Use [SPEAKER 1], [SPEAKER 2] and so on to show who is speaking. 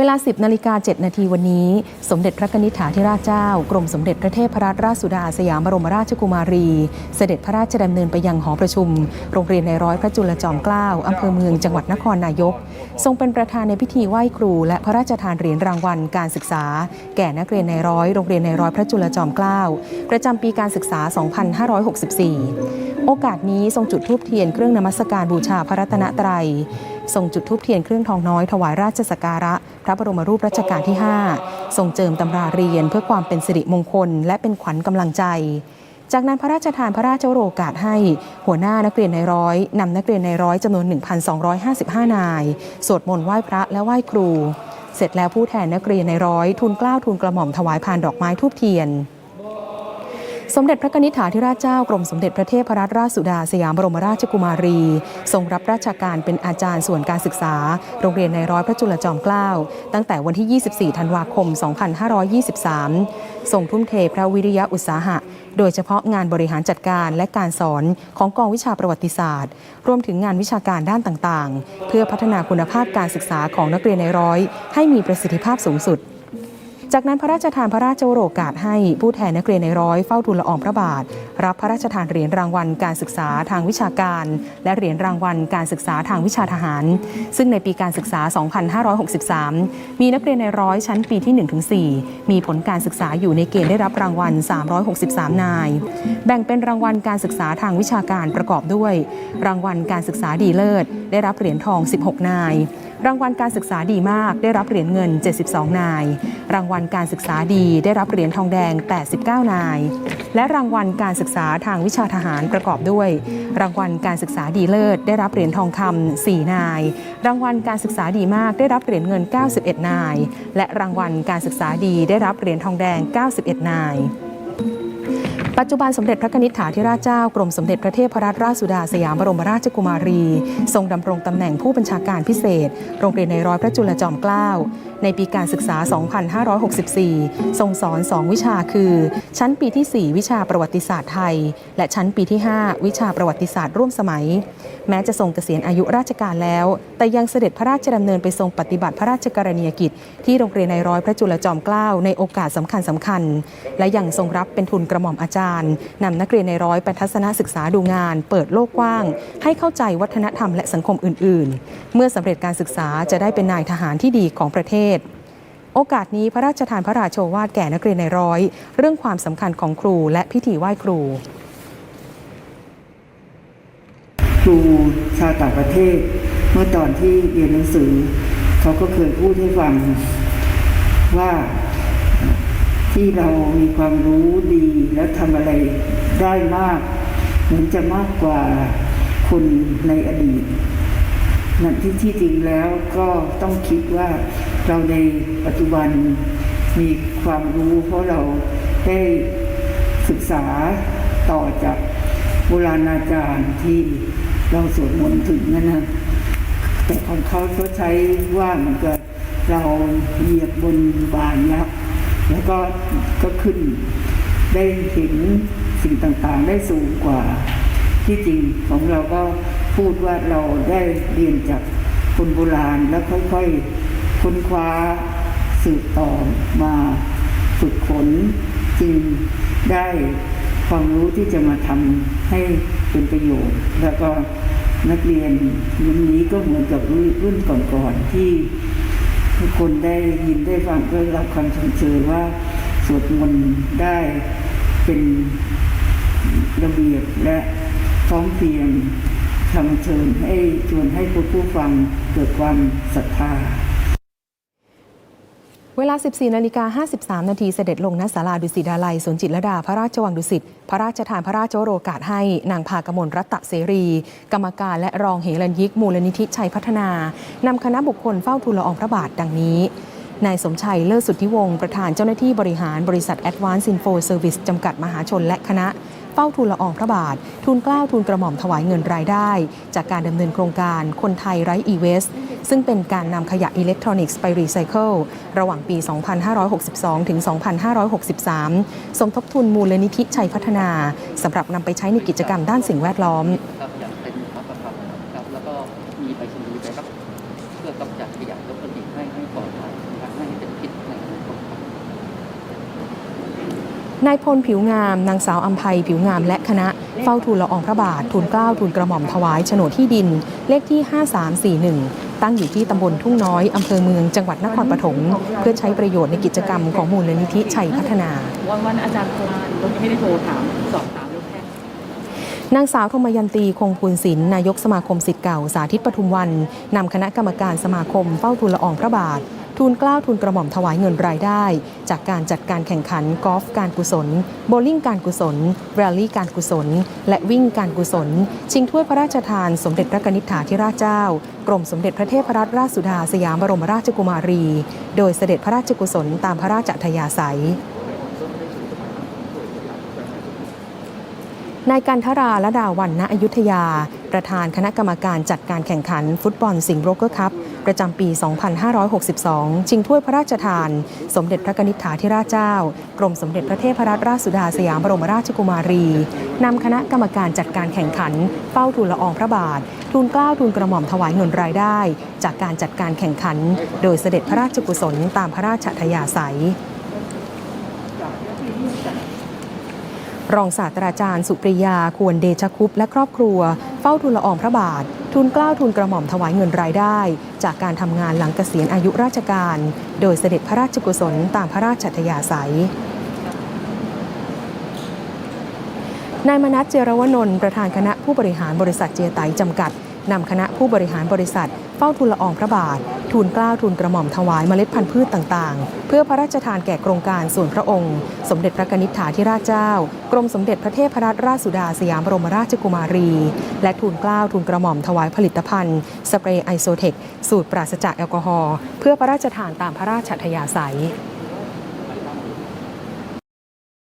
[SPEAKER 1] เวลา 10นาฬิกา7นาทีวันนี้ สมเด็จพระนิธิถาธิราชเจ้า กรมสมเด็จพระเทพรัตนราชสุดาสยามบรมราชกุมารี เสด็จพระราชดำเนินไปยังหอประชุม โรงเรียนในร้อยพระจุลจอมเกล้าอำเภอเมืองจังหวัดนครนายก ทรงเป็นประธานในพิธีไหว้ครู และพระราชทานเหรียญรางวัลการศึกษา แก่นักเรียนในร้อยโรงเรียนในร้อยพระจุลจอมเกล้าประจำปีการศึกษา 2564 โอกาสนี้ทรงจุดธูปเทียนเครื่องนมัสการบูชาพระรัตนตรัยทรงจุดธูปเทียนเครื่องทองน้อยถวายราชสการะ พระบรมรูปรัชกาลที่ 5 ทรงเจิมตำราเรียนเพื่อความเป็นสิริมงคล และเป็นขวัญกำลังใจ จากนั้นพระราชทานพระราชโองการให้ หัวหน้านักเรียนในร้อยนำนักเรียนในร้อยจำนวน 1,255 นาย สวดมนต์ไหว้พระและไหว้ครู เสร็จแล้วผู้แทนนักเรียนในร้อยทูลกล้าวทูลกระหม่อมถวายพานดอกไม้ทูบเทียน สมเด็จพระนิธิถาธิราชเจ้ากรมสมเด็จพระเทพรัตนราชสุดาสยามบรมราชกุมารี ทรงรับราชการเป็นอาจารย์ส่วนการศึกษา โรงเรียนในร้อยพระจุลจอมเกล้าตั้งแต่วันที่ 24 ธันวาคม 2523 ทรงทุ่มเทพระวิริยะอุตสาหะ โดยเฉพาะงานบริหารจัดการและการสอนของกองวิชาประวัติศาสตร์ รวมถึงงานวิชาการด้านต่างๆ เพื่อพัฒนาคุณภาพการศึกษาของนักเรียนในร้อย ให้มีประสิทธิภาพสูงสุด จากนั้นพระราชทานพระราชโองการให้ผู้แทนนักเรียนในร้อยเฝ้าทูลละอองพระบาท รับพระราชทานเหรียญรางวัลการศึกษาทางวิชาการ และเหรียญรางวัลการศึกษาทางวิชาทหาร ซึ่งในปีการศึกษา 2563 มีนักเรียนในร้อยชั้นปีที่ 1-4 มีผลการศึกษาอยู่ในเกณฑ์ได้รับรางวัล 363 นาย แบ่งเป็นรางวัลการศึกษาทางวิชาการประกอบด้วย รางวัลการศึกษาดีเลิศ ได้รับเหรียญทอง 16 นาย รางวัลการศึกษาดีมากได้รับเหรียญเงิน 72 นายรางวัลการศึกษาดีได้รับเหรียญทองแดง 89 นาย และรางวัลการศึกษาทางวิชาทหารประกอบด้วย รางวัลการศึกษาดีเลิศ ได้รับเหรียญทองคำ4นาย รางวัลการศึกษาดีมากได้รับเหรียญเงิน 91 นาย และรางวัลการศึกษาดีได้รับเหรียญทองแดง 91 นาย ปัจจุบันสมเด็จพระนิธิถาธิราชเจ้ากรมสมเด็จพระเทพรัตนราชสุดาสยามบรมราชกุมารี ทรงดำรงตำแหน่งผู้บัญชาการพิเศษ โรงเรียนในร้อยพระจุลจอมเกล้าในปีการศึกษา 2564 ทรงสอน 2 วิชาคือ ชั้นปีที่ 4 วิชาประวัติศาสตร์ไทย และชั้นปีที่ 5 วิชาประวัติศาสตร์ร่วมสมัย แม้จะทรงเกษียณอายุราชการแล้ว แต่ยังเสด็จพระราชดำเนินไปทรงปฏิบัติพระราชกรณียกิจ ที่โรงเรียนในร้อยพระจุลจอมเกล้าในโอกาสสำคัญสำคัญ และยังทรงรับเป็นทุนกระหม่อมอาจารย์นำนักเรียนในร้อยไปทัศนศึกษาดูงาน เปิดโลกกว้าง ให้เข้าใจวัฒนธรรมและสังคมอื่น ๆ เมื่อสำเร็จการศึกษาจะได้เป็นนายทหารที่ดีของประเทศโอกาสนี้พระราชทานพระราโชวาทแก่นักเรียนในร้อย เรื่องความสำคัญของครูและพิธีไหว้ครู
[SPEAKER 2] ครูชาวต่างประเทศ เมื่อตอนที่เรียนหนังสือ เขาก็เคยพูดให้ฟังว่า ที่เรามีความรู้ดีและทำอะไรได้มาก เหมือนจะมากกว่าคนในอดีตนั่นที่ที่จริงแล้วก็ต้องคิดว่าเราในปัจจุบันมีความรู้ เพราะเราได้ศึกษาต่อจากโบราณอาจารย์ที่เราสวดมนต์ถึงนั่นนะแต่ของเขาเขาใช้ว่ามันก็เราเหยียบบนบานยักษ์ แล้วก็ก็ขึ้นได้เห็นสิ่งต่างๆ ได้สูงกว่าที่จริงของเราก็พูดว่าเราได้เรียนจากคนโบราณแล้วค่อยๆค้นคว้าสืบต่อมาฝึกฝนจึงได้ความรู้ที่จะมาทำให้เป็นประโยชน์ แล้วก็นักเรียนรุ่นนี้ก็เหมือนกับรุ่นก่อนๆที่ ทุกคนได้ยินได้ฟังก็รับคำชมเชยว่าสวดมนต์ได้เป็นระเบียบและพร้อมเพียงทำเชิญให้ชวนให้ผู้ผู้ฟังเกิดความศรัทธา
[SPEAKER 1] เวลา 14นาฬิกา53 นาทีเสด็จลงณศาลาดุสิตดาลัยสวนจิตรดา พระราชวังดุสิต พระราชทานพระราชโองการให้ นางพากมลรัตะเสรี กรรมการและรองเหรัญยิกมูลนิธิชัยพัฒนานำคณะบุคคลเฝ้าทูลละอองพระบาทดังนี้นายสมชัยเลิศสุทธิวงศ์ประธานเจ้าหน้าที่บริหารบริษัท Advance Info Service จำกัดมหาชนและคณะ ฝ้าทูลละอองพระบาท ทูลเกล้าทูลกระหม่อมถวายเงินรายได้ จากการดำเนินโครงการคนไทยไร้อีเวสซึ่งเป็นการนำขยะอิเล็กทรอนิกส์ไปรีไซเคิลระหว่างปี 2562 ถึง 2563 สมทบทุนมูลนิธิชัยพัฒนาสำหรับนำไปใช้ในกิจกรรมด้านสิ่งแวดล้อม
[SPEAKER 3] ครับอย่างเป็นพัฒนานะครับแล้วก็มีไปชนีย์ไปรับเพื่อกำจัดขยะและพลาสติกให้ให้ปลอดภัย
[SPEAKER 1] นายพลผิวงาม นางสาวอัมภัยผิวงามและคณะ เฝ้าทูลละอองพระบาท ทูลเกล้าทูลกระหม่อมถวายโฉนดที่ดิน เลขที่ 5341 ตั้งอยู่ที่ตำบลทุ่งน้อย อำเภอเมือง จังหวัดนครปฐม เพื่อใช้ประโยชน์ในกิจกรรมของมูลนิธิชัยพัฒนา
[SPEAKER 3] วันวันอาจารย์โทรมาหนูก็ไม่ได้โทรถามสอบถามเรื่องแพทย์
[SPEAKER 1] นางสาวธมยันตีคงภูลศิลป์นายกสมาคมสิทธิ์เก่าสาธิตปทุมวันนำคณะกรรมการสมาคมเฝ้าทูลละอองพระบาท ทูลกล้าวทูลกระหม่อมถวายเงินรายได้ จากการจัดการแข่งขันกอล์ฟการกุศล โบลิ่งการกุศลแรลลี่การกุศล และวิ่งการกุศล ชิงถ้วยพระราชทานสมเด็จพระนิษฐาธิราชเจ้า กรมสมเด็จพระเทพรัตนราชสุดาสยามบรมราชกุมารี โดยเสด็จพระราชกุศลตามพระราชอัธยาศัยนายกันทราและดาวันณอยุธยา ประธานคณะกรรมการจัดการแข่งขันฟุตบอลสิงห์โบรกเกอร์คัพ ประจำปี 2562 ชิงถ้วยพระราชทาน สมเด็จพระนิษฐาธิราชเจ้า กรมสมเด็จพระเทพรัตนราชสุดาสยามบรมราชกุมารี นำคณะกรรมการจัดการแข่งขัน เฝ้าทูลละอองพระบาท ทูลเกล้าทูลกระหม่อมถวายเงินรายได้ จากการจัดการแข่งขัน โดยเสด็จพระราชกุศลตามพระราชอัธยาศัยรองศาสตราจารย์สุปริยาควรเดชคุปต์และครอบครัว ฝ้าทูลละอองพระบาท ทุนกล้าวทุนกระหม่อมถวายเงินรายได้ จากการทำงานหลังเกษียณอายุราชการ โดยเสด็จพระราชกุศลตามพระราชอัธยาศัยนายมนัสเจรวนนท์ประธานคณะผู้บริหารบริษัทเจียไตจำกัด นำคณะผู้บริหารบริษัท เฝ้าทูลละอองพระบาท ทูลกล้าวทูลกระหม่อมถวายเมล็ดพันธุ์พืชต่างๆ เพื่อพระราชทานแก่โครงการส่วนพระองค์ สมเด็จพระกนิษฐาธิราชเจ้า กรมสมเด็จพระเทพรัตนราชสุดาสยามบรมราชกุมารี และทูลกล้าวทูลกระหม่อมถวายผลิตภัณฑ์ สเปรย์ไอโซเทคสูตรปราศจากแอลกอฮอล์เพื่อพระราชทานตามพระราชอัธยาศัย